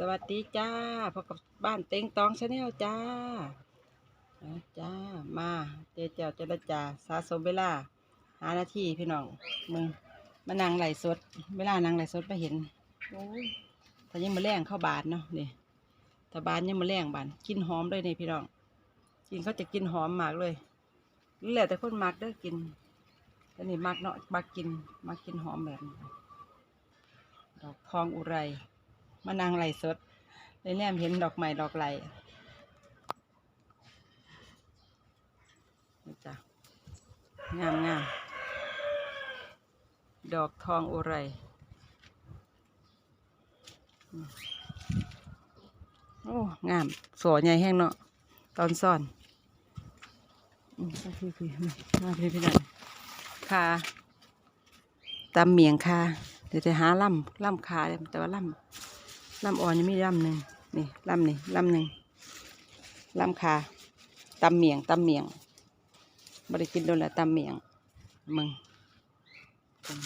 สวัสดีจ้าพบกับบ้านเต็งตองชาแนลจ้าจ้ามาเจเจ้าเจรจาสะสมเวลาหานาทีพี่น้องมึงมานั่งไหลสด เวลานั่งไหลสดมาเห็นโอ้ยถ้ายังมาแรงเข้าบานเนาะนี่ถ้าบานยังมาแรงบานกินหอมเลยนี่พี่น้องกินเขาจะกินหอมมากเลยนี่แหละแต่คนมักเด้อกินแต่นี่มักเนาะมักกินมักกินหอมแบบนี้ดอกทองอุไร มานางไหลสดเลยแนมเห็นดอกไม้ดอกไหลนี่จ้ะงามงามดอกทองอุไรโอ้งามสวยใหญ่แห้งเนาะตอนซ่อนอืมมาพี่พี่มาพี่พี่หน่อยคาตำเมียงคาเดี๋ยวจะหาล่ำล่ำคาแต่ว่าล่ำ ลำอ่อนยังมีลำหนึ่งนี่ลำนี่ลำหนึ่งลำคาตำเมียงตำเมียงบริกินโดนละตำเมียงมึงต้น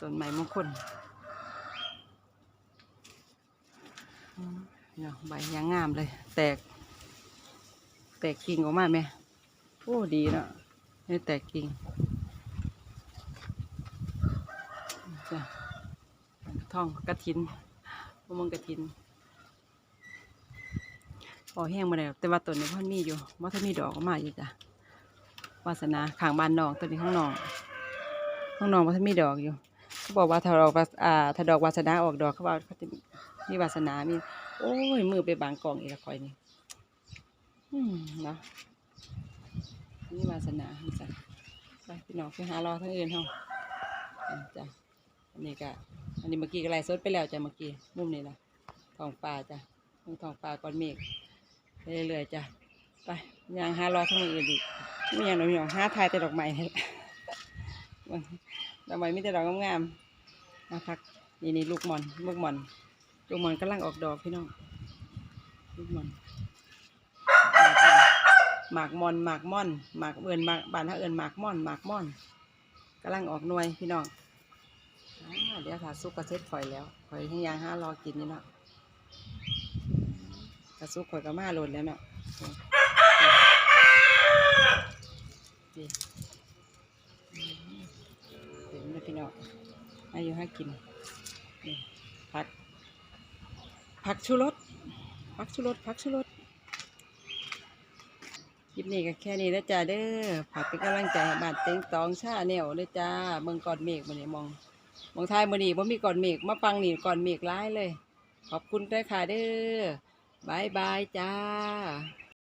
ต้นไม้มงคลเนาะใบยางงามเลย แตก แตกกิ่งออกมาไหมโอ้ดีเนาะนี่แตกกิ่งจ้ะ ท่องกระถินพวกมึงกระถินพอแห้งมาแล้วแต่ว่าต้นนี้พ่อมีอยู่ว่าถ้ามีดอกก็มาอยู่จ้ะวาสนาขางบานนองต้นนี้ข้างนองข้างนองว่าถ้ามีดอกอยู่เขาบอกว่าถ้าดอกวาอ่าถ้าดอกวาสนาออกดอกเขาว่าเขาจะมีวาสนามีโอ้ยมือไปบางกองอีกละคอยนี่อืมเนาะมีวาสนาจ้ะไปพี่น้องไปหารอทั้งอื่นห้องจ้ะอันนี้ก็ อันนี้เมื่อกี้ก็ไล่สดไปแล้วจ้ะเมื่อกี้มุมนี้นะท้องฟ้าจ้ะมุมท้องฟ้าก้อนเมฆไปเรื่อยๆจ้ะไปยางหารอทั้งมืออื่นอีกไม่ย่างหนูอย่างหาทายแต่ดอกไม้นี่แหละดอกไม้ไมีแต่ดอกงามๆมาพักนี่นี่ลูกมอนลูกมอนลูกมอนกำลังออกดอกพี่น้องลูกมอนหมากมอนหมากม่อนหมากเอื่นหมากบานถ้าเอื่นหมากม่อนหมากม่อนกำลังออกหน่วยพี่น้อง เดี๋ยวถ้าซุกกระเซ็ดข่อยแล้วข่อยให้ยางห้ารอกินนี่เนาะกระซุกข่อยก็มาหลดแล้วเนาะนี่เห็นไหมพี่น้องอายุห้ากินผักผักชูรสผักชูรสผักชูรสคลิปนี้ก็แค่นี้แล้วจ้าเด้อฝากเป็นกำลังใจบานเต็งตองชาแนวเลยจ้าเมืองกอดเมฆมันนี่ยมอง มองไทายมือนีว่ามีก่อนเมฆมาฟังนี่ก่อนเมฆร้ายเลย ขอบคุณด้วยค่ะเด้อบายบายจ้า